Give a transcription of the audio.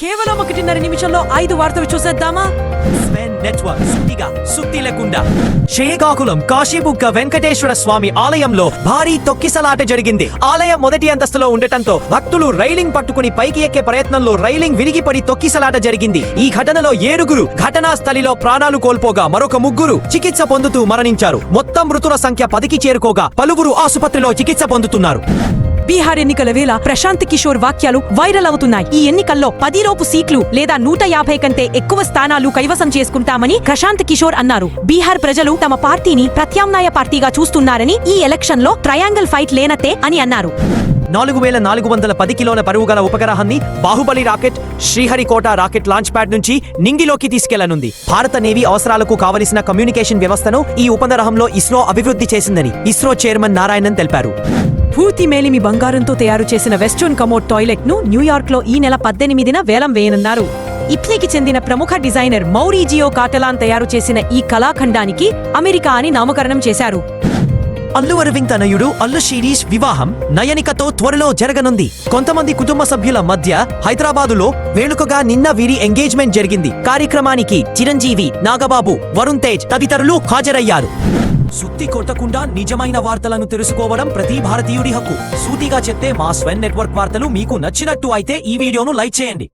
కేవలం ఒకటిన్నర నిమిషంలో ఐదు వార్తలు చూసేద్దామా? స్వెన్ నెట్వర్క్ సుత్తిగా సుత్తి లేకుండా. శ్రీకాకుళం కాశీబుగ్గ వెంకటేశ్వర స్వామి ఆలయంలో భారీ తొక్కిసలాట జరిగింది. ఆలయం మొదటి అంతస్తులో ఉండటంతో భక్తులు రైలింగ్ పట్టుకుని పైకి ఎక్కే ప్రయత్నంలో రైలింగ్ విరిగిపడి తొక్కిసలాట జరిగింది. ఈ ఘటనలో ఏడుగురు ఘటనా స్థలిలో ప్రాణాలు కోల్పోగా మరొక ముగ్గురు చికిత్స పొందుతూ మరణించారు. మొత్తం మృతుల సంఖ్య పదికి చేరుకోగా పలువురు ఆసుపత్రిలో చికిత్స పొందుతున్నారు. బీహార్ ఎన్నికల వేళ ప్రశాంత్ కిషోర్ వాక్యాలు వైరల్ అవుతున్నాయి. ఈ ఎన్నికల్లో పదిలోపు సీట్లు లేదా నూట యాభై కంటే ఎక్కువ స్థానాలు కైవసం చేసుకుంటామని ప్రశాంత్ కిషోర్ అన్నారు. బీహార్ ప్రజలు తమ పార్టీని ప్రత్యామ్నాయ పార్టీగా చూస్తున్నారని ఈ ఎలక్షన్లో ట్రయాంగిల్ ఫైట్ లేనతే అని అన్నారు. నాలుగు వేల నాలుగు వందల పది కిలోల బరువు గల ఉపగ్రహాన్ని Bahubali rocket Sriharikota rocket launch pad నుంచి నింగిలోకి తీసుకెళ్ళనుంది. భారత నేవీ అవసరాలకు కావలసిన కమ్యూనికేషన్ వ్యవస్థను ఈ ఉపగ్రహంలో ఇస్రో అభివృద్ధి చేసిందని ఇస్రో చైర్మన్ నారాయణన్ తెలిపారు. పూర్తి మేలిమి బంగారంతో తయారు చేసిన వెస్టర్న్ కమోడ్ టాయిలెట్ను న్యూయార్క్లో ఈ నెల పద్దెనిమిదిన వేలం వేయనున్నారు. ఇప్లీకి చెందిన ప్రముఖ డిజైనర్ మౌరీజియో కాటలాన్ తయారు చేసిన ఈ కళాఖండానికి అమెరికా అని నామకరణం చేశారు. అల్లు అరవింద్ తనయుడు అల్లు శిరీష్ వివాహం నయనికతో త్వరలో జరగనుంది. కొంతమంది కుటుంబ సభ్యుల మధ్య హైదరాబాదులో వేడుకగా నిన్న వీరి ఎంగేజ్మెంట్ జరిగింది. కార్యక్రమానికి చిరంజీవి నాగబాబు వరుణ్ తేజ్ తదితరులు హాజరయ్యారు. సుత్తి కొట్టకుండా నిజమైన వార్తలను తెలుసుకోవడం ప్రతి భారతీయుడి హక్కు. సూటిగా చెప్తే మా స్వెన్ నెట్వర్క్ వార్తలు మీకు నచ్చినట్టు అయితే ఈ వీడియోను లైక్ చేయండి.